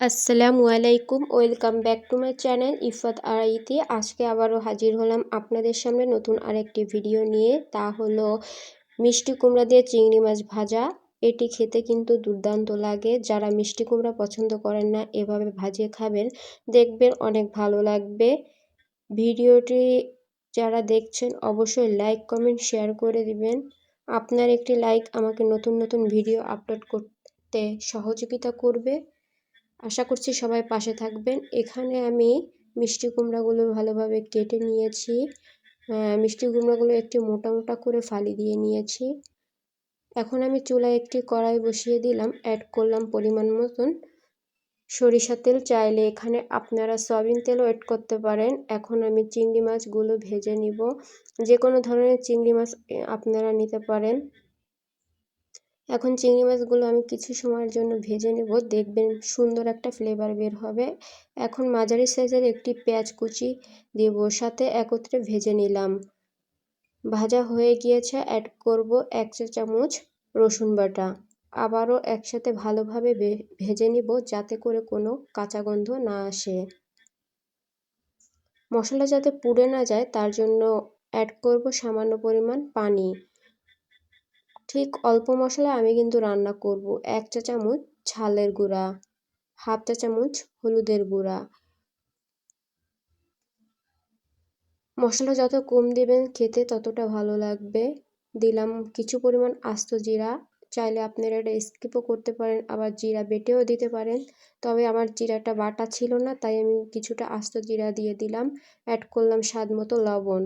আসসালামু আলাইকুম, welcome back to my channel Ifat আড়াইতে আজকে আবারও হাজির হলাম আপনাদের সামনে নতুন আরেকটি ভিডিও নিয়ে। তা হলো মিষ্টি কুমড়া দিয়ে চিংড়ি মাছ ভাজা। এটি খেতে কিন্তু দুর্দান্ত লাগে। যারা মিষ্টি কুমড়া পছন্দ করেন না, এভাবে ভাজিয়ে খাবেন। দেখবেন অনেক ভালো লাগবে। ভিডিওটি যারা দেখছেন, অবশ্যই লাইক, কমেন্ট, শেয়ার করে দিবেন। আপনার একটি লাইক আমাকে নতুন নতুন ভিডিও আপলোড করতে সহযোগিতা করবে। আশা করছি সবাই পাশে থাকবেন। এখানে আমি মিষ্টি কুমড়াগুলো ভালোভাবে কেটে নিয়েছি। মিষ্টি কুমড়াগুলো একটি মোটা মোটা করে ফালি দিয়ে নিয়েছি। এখন আমি চুলায় একটি কড়াই বসিয়ে দিলাম। অ্যাড করলাম পরিমাণ মতন সরিষা তেল। চাইলে এখানে আপনারা সয়াবিন তেলও অ্যাড করতে পারেন। এখন আমি চিংড়ি মাছগুলো ভেজে নিব। যে কোনো ধরনের চিংড়ি মাছ আপনারা নিতে পারেন। এখন চিংড়ি মাছগুলো আমি কিছু সময়ের জন্য ভেজে নেব। দেখবেন সুন্দর একটা ফ্লেভার বের হবে। এখন মাঝারি সাইজের একটি পেঁয়াজ কুচি দেব সাথে একত্রে ভেজে নিলাম। ভাজা হয়ে গিয়েছে অ্যাড করব এক চা চামচ রসুন বাটা। আবারও একসাথে ভালোভাবে ভেজে নিব যাতে করে কোনো কাঁচা গন্ধ না আসে। মশলা যাতে পুড়ে না যায়, তার জন্য অ্যাড করব সামান্য পরিমাণ পানি। ঠিক অল্প মশলা আমি কিন্তু রান্না করব এক চা চামচ ঝালের গুঁড়া, হাফ চা চামচ হলুদের গুঁড়া। মশলা যত কম দেবেন খেতে ততটা ভালো লাগবে। দিলাম কিছু পরিমাণ আস্ত জিরা, চাইলে আপনারা এটা স্কিপও করতে পারেন, আবার জিরা বেটেও দিতে পারেন। তবে আমার জিরাটা বাটা ছিল না, তাই আমি কিছুটা আস্ত জিরা দিয়ে দিলাম। অ্যাড করলাম স্বাদ মতো লবণ।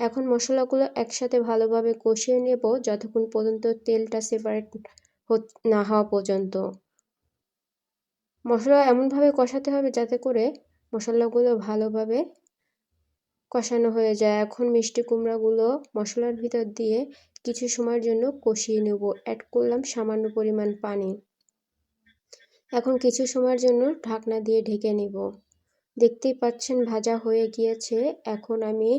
এখন মশলাগুলো একসাথে ভালোভাবে কষিয়ে নেব যতক্ষণ পর্যন্ত তেলটা সেপারেট না হওয়া পর্যন্ত। মশলা এমনভাবে কষাতে হবে যাতে করে মশলাগুলো ভালোভাবে কষানো হয়ে যায়। এখন মিষ্টি কুমড়াগুলো মশলার ভিতর দিয়ে কিছু সময়ের জন্য কষিয়ে নেব। অ্যাড করলাম সামান্য পরিমাণ পানি। এখন কিছু সময়ের জন্য ঢাকনা দিয়ে ঢেকে নেব। দেখতেই পাচ্ছেন ভাজা হয়ে গিয়েছে। এখন আমি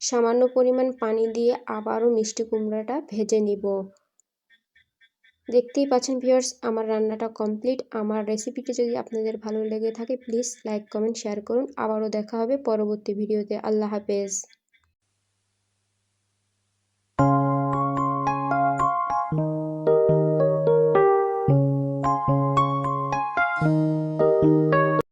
সামান্য পরিমাণ পানি দিয়ে আবারও মিষ্টি কুমড়াটা ভেজে নিব। দেখতেই পাচ্ছেন ভিউয়ার্স আমার রান্নাটা কমপ্লিট আমার রেসিপিটি যদি আপনাদের ভালো লেগে থাকে প্লিজ লাইক কমেন্ট শেয়ার করুন। আবারও দেখা হবে পরবর্তী ভিডিওতে আল্লাহ হাফেজ।